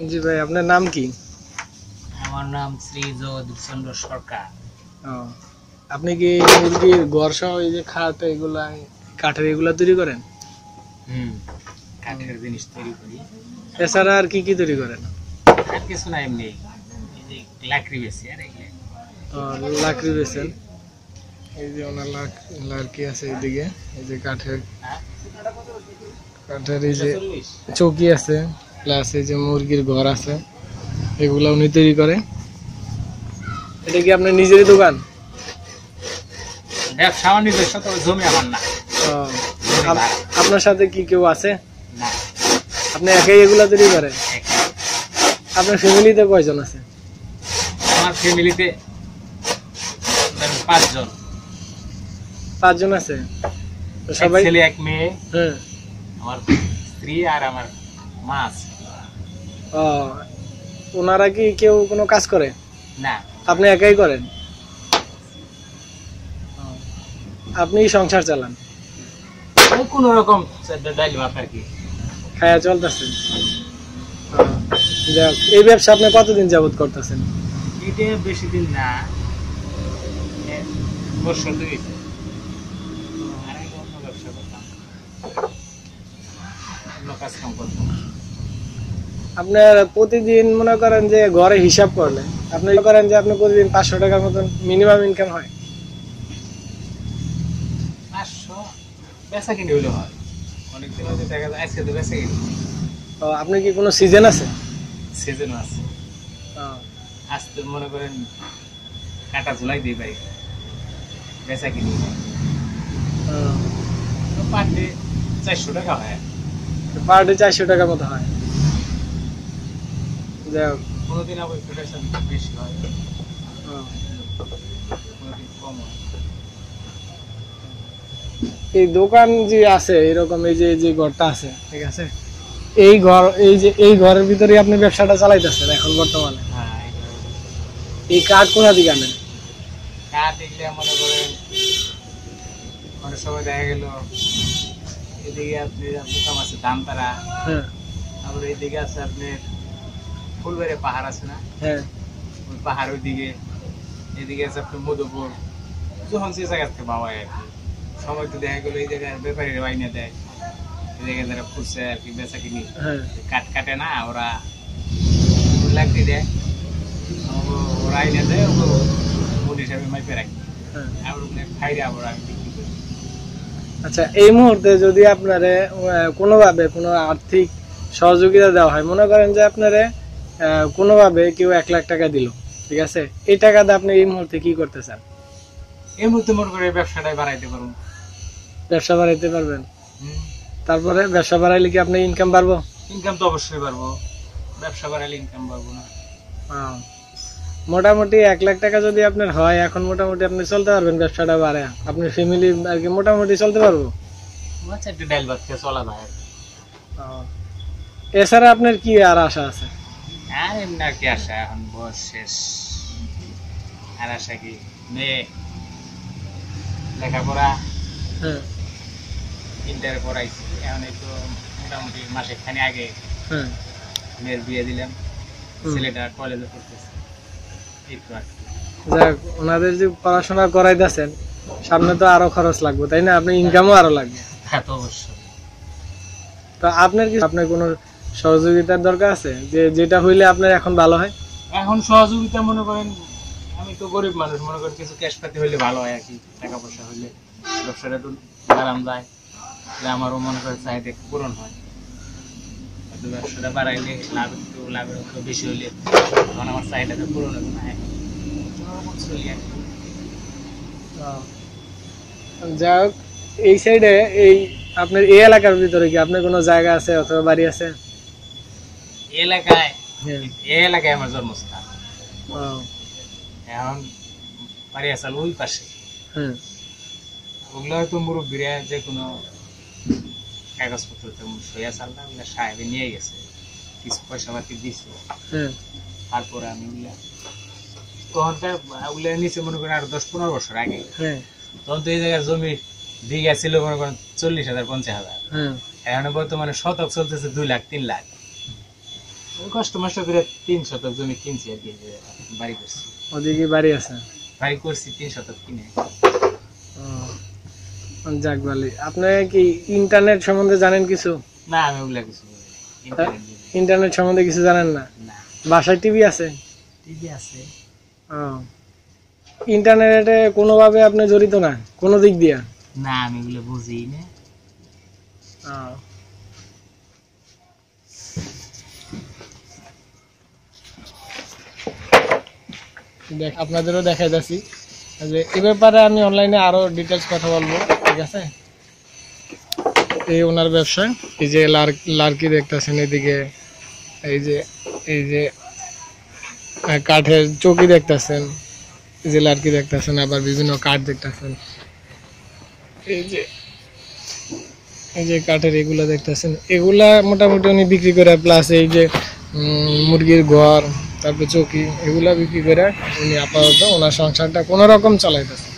জি ভাই আপনার নাম কি? আমার নাম শ্রী জয়দীপচন্দ্র সরকার। ও, আপনি কি মুরগির ঘর সহ এই যে খাট এগুলা কাঠের এগুলা তৈরি করেন? হুম কাঠের জিনিস তৈরি করি। এছাড়া আর কি কি তৈরি করেন? আর কিছু না এমনি এই যে লাকড়ি বেশি আর লাকড়ি বেছেন। এই যে ওনার লাক লাকড়ি আছে এইদিকে এই যে কাঠের হ্যাঁ? কাঠের এই যে চৌকি আছে। প্লাস এই যে মুরগির ঘর আছে এগুলা উনি তৈরি করে। এটা কি আপনার নিজেরই দোকান? ব্যবসা আমার নিজস্ব তো জমি আমার না। আপনার সাথে কি কেউ আছে? না। আপনি একাই এগুলা তৈরি করেন? আপনার ফ্যামিলিতে কয়জন আছে? আমার ফ্যামিলিতে পাঁচজন। পাঁচজন আছে? তো সবাই ছেলে এক মেয়ে। হ্যাঁ। আমার স্ত্রী আর আমার মা আছে। ওনারা কি কেউ কোনো কাজ করে? না। আপনি একাই করেন? আপনি সংসার চালান? কোনো রকম খায়া চলতেছেন যাক এই ব্যবসা আপনি কতদিন যাবত করতেছেন? এটা বেশি দিন না। বছর দুই। কাজ কাম করতাম। আপনার প্রতিদিন মনে করেন যে ঘরে হিসাব করলে আপনি করেন যে আপনি প্রতিদিন পাঁচশো টাকার মতন মিনিমাম ইনকাম হয়? হয়। আপনি কি কোনো সিজন আছে? সিজনও আছে। আসতে মনে করেন কাটা ঝুলাই দিই বাড়ি বেচা কিনি পার ডে চারশো টাকা হয়। পার ডে চারশো টাকার মতো হয়। যাই কোনোদিন আবার প্রোডাকশন বেশি হয়। কোনোদিন কম হয়। এই দোকান যে আছে এরকম এই যে যে ঘরটা আছে ঠিক আছে? এই ঘর এই যে এই ঘরের ভিতরে আপনি ব্যবসাটা চালাইতেছেন এখন বর্তমানে? হ্যাঁ এই কাঠ কোথা থেকে আনেন? কাঠ মনে করেন অনেক সময় দেখা গেল এদিকে আপনি দোকান আছে দামতারা হ্যাঁ। তারপরে এইদিকে আছে আপনার ফুলবাড়ি পাহাড় আছে না? হ্যাঁ। ওই পাহাড় ওইদিকে এদিকে আছে আপনার মধুপুর। যখন সে জায়গা থেকে পাওয়া যায় আর কি। সময় তো দেখা গেলো এই জায়গায় ব্যাপারীরা বাইনে দেয়। এই জায়গায় যারা খুঁজছে আর কি বেচা কিনি হ্যাঁ। কাট কাটে না ওরা লাগতে দেয়। ওরা আইনে দেয় হিসাবে মাইপে রাখি। হ্যাঁ। আবার ওগুলো খাইরে আবার আমি বিক্রি করি। আচ্ছা এই মুহূর্তে যদি আপনারে কোনোভাবে কোনো আর্থিক সহযোগিতা দেওয়া হয় মনে করেন যে আপনারে কোনোভাবে কেউ এক লাখ টাকা দিল ঠিক আছে? এই টাকাতে আপনি এই মুহূর্তে কি করতে চান এই মুহূর্তে মনে করে ব্যবসাটাই বাড়াইতে পারব। ব্যবসা বাড়াইতে পারবেন? তারপরে ব্যবসা বাড়াইলে কি আপনার ইনকাম বাড়বো? ইনকাম তো অবশ্যই পারব ব্যবসা বাড়াইলে ইনকাম পারব না। আহ, মোটামুটি এক লাখ টাকা যদি আপনার হয় এখন মোটামুটি আপনি চলতে পারবেন ব্যবসাটা বাড়ে আপনি ফ্যামিলি আর কি মোটামুটি চলতে পারব? আচ্ছা একটু ডাইল ভাত খেয়ে চলা যায় এছাড়া আপনার কি আর আশা আছে? আর এমনি আর কি আশা এখন বয়স শেষ। আর আশা কি? মেয়ে। লেখাপড়া। হ্যাঁ। ইন্টারে পড়াইছি। এখন এই তো মোটামুটি মাসে খানি আগে হ্যাঁ। মেয়ের বিয়ে দিলাম। ছেলেটা কলেজে পড়তেছে। এই তো আর যাক ওনাদের যে পড়াশোনা করাইতেছেন সামনে তো আরও খরচ লাগবে তাই না? আপনি ইনকামও আরও লাগবে। তা তো অবশ্যই। তো আপনার কি আপনার কোনো সহযোগিতার দরকার আছে? যে যেটা হইলে আপনার এখন ভালো হয়? এখন সহযোগিতা মনে করেন আমি তো গরিব মানুষ মনে করেন কিছু ক্যাশ পাতি হইলে ভালো হয় আর কি। টাকা পয়সা হইলে ব্যবসাটা একটু আরাম যায় তাহলে আমারও মনে করেন চাহিদা পূরণ হয়। ব্যবসাটা বাড়াইলে লাভ একটু লাভের একটু বেশি হইলে তখন আমার চাহিদাটা পূরণ হবে না আর যাই হোক এই সাইডে এই আপনার এই এলাকার ভিতরে কি আপনার কোনো জায়গা আছে অথবা বাড়ি আছে? এলাকায় হ্যাঁ। এলাকায় আমার জন্মস্থান। এখন বাড়ি আসাল ওই পাশে। হ্যাঁ। ওগুলো হয়তো মুরব্বীরা যে কোনো কাগজপত্র সইয়া চালটা ওগুলো সাহেবে নিয়ে গেছে। কিছু পয়সা পাতি দিছে। হ্যাঁ। তারপরে আমি ওগুলা তখনকার ওগুলা নিচে মনে করেন আর দশ পনেরো বছর আগে। তখন তো এই জায়গার জমি বিঘা ছিল মনে করেন চল্লিশ হাজার পঞ্চাশ হাজার। এখন বর্তমানে শতক চলতেছে দুই লাখ তিন লাখ। কষ্ট মষ্ট করে তিন শতক জমি কিনছি আর কি বাড়ি করছি। ওদিকে বাড়ি আছে? বাড়ি করছি তিন শতক কিনে। যাক ভালো আপনি কি ইন্টারনেট সম্বন্ধে জানেন কিছু? না আমি ওগুলা কিছু ইন্টারনেট সম্বন্ধে কিছু জানেন না? বাসায় টিভি আছে? টিভি আছে। ইন্টারনেটে কোনোভাবে আপনি জড়িত না? কোনো দিক দিয়া? না আমি ওগুলো বুঝি না। দেখ আপনাদেরও দেখাই যাচ্ছি। যে এ ব্যাপারে আমি অনলাইনে আরও ডিটেলস কথা বলব, ঠিক আছে? এই ওনার ব্যবসা এই যে লার- লার্কি দেখতেছেন এদিকে, এই যে এই যে কাঠের চৌকি দেখতেছেন, এই যে লার্কি দেখতেছেন, আবার বিভিন্ন কাঠ দেখতেছেন। এই যে এই যে কাঠের এগুলা দেখতেছেন, এগুলা মোটামুটি উনি বিক্রি করে প্লাস এই যে মুরগির ঘর তারপর চৌকি এগুলা বিক্রি করে উনি আপাতত ওনার সংসারটা কোনো রকম চালাইতেছে